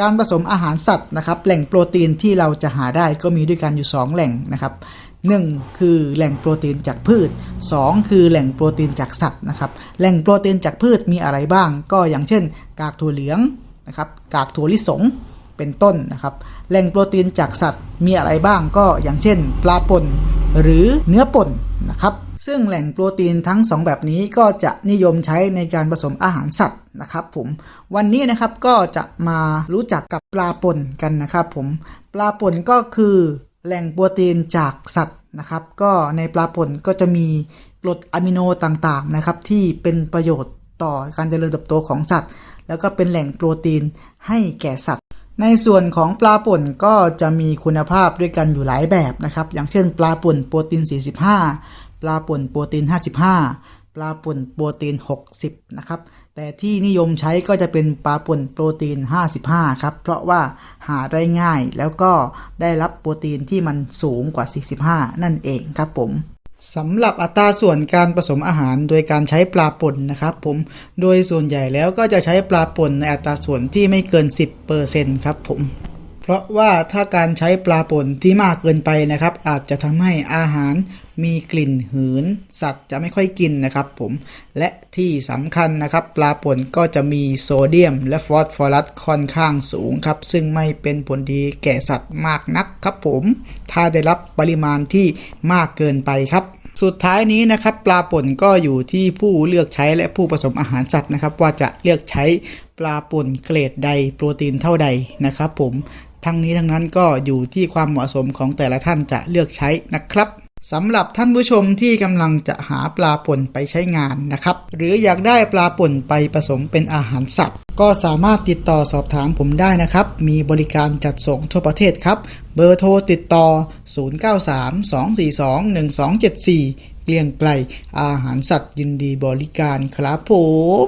การผสมอาหารสัตว์นะครับแหล่งโปรตีนที่เราจะหาได้ก็มีด้วยกันอยู่ 2 แหล่งนะครับ 1 คือแหล่งโปรตีนจากพืช 2 คือแหล่งโปรตีนจากสัตว์นะครับแหล่งโปรตีนจากพืชมีอะไรบ้าง ก็อย่างเช่น กากถั่วเหลืองนะครับกากถั่วลิสงเป็นต้นนะครับแหล่งโปรตีนจากสัตว์มีอะไรบ้างก็อย่างเช่น ปลาป่นหรือเนื้อป่น นะครับ ซึ่งแหล่งโปรตีนทั้ง 2 แบบนี้ก็จะนิยมใช้ในการผสมอาหารสัตว์นะครับผมวันนี้นะครับก็จะมารู้จักกับปลาป่นกันนะครับผมปลาป่นก็คือแหล่งโปรตีนจากสัตว์นะครับ ก็ในปลาป่นก็จะมีกรดอะมิโนต่างๆนะครับที่เป็นประโยชน์ต่อการเจริญเติบโตของสัตว์ แล้วก็เป็นแหล่งโปรตีนให้แก่สัตว์ ในส่วนของปลาป่นก็จะมีคุณภาพด้วยกันอยู่หลายแบบนะครับ อย่างเช่น ปลาป่นโปรตีน 45 ปลาป่นโปรตีน 55 ปลาป่นโปรตีน 60 นะครับ แต่ที่นิยมใช้ก็จะเป็นปลาป่นโปรตีน 55 ครับ เพราะว่าหาได้ง่ายแล้วก็ได้รับโปรตีนที่มันสูงกว่า 45 นั่นเองครับผม สำหรับอัตราส่วนการผสมอาหารโดยการใช้ปลาป่นนะครับผม โดยส่วนใหญ่แล้วก็จะใช้ปลาป่นในอัตราส่วนที่ไม่เกิน 10%ครับผม เพราะว่าถ้าการใช้ปลาป่นที่มากเกินไปนะครับ อาจจะทำให้อาหารมีกลิ่นหืน สัตว์จะไม่ค่อยกินนะครับผมและที่สำคัญนะครับ ปลาป่นก็จะมีโซเดียม และฟอสฟอรัสค่อนข้างสูงครับ ซึ่งไม่เป็นผลดีแก่สัตว์มากนักครับผม ถ้าได้รับปริมาณที่มากเกินไปครับสุดท้ายนี้นะครับปลาป่นก็อยู่ที่ผู้เลือกใช้และผู้ผสมอาหารสัตว์นะครับ ว่าจะเลือกใช้ปลาป่นเกรดใดโปรตีนเท่าใดนะครับผม ทั้งนี้ทั้งนั้นก็อยู่ที่ความเหมาะสมของแต่ละท่านจะเลือกใช้นะครับสำหรับท่านผู้ชมที่กำลังจะหาปลาป่นไปใช้งานนะครับ หรืออยากได้ปลาป่นไปผสมเป็นอาหารสัตว์ ก็สามารถติดต่อสอบถามผมได้นะครับ มีบริการจัดส่งทั่วประเทศครับ เบอร์โทรติดต่อ 0932421274 เกลียงไกลอาหารสัตว์ยินดีบริการครับผม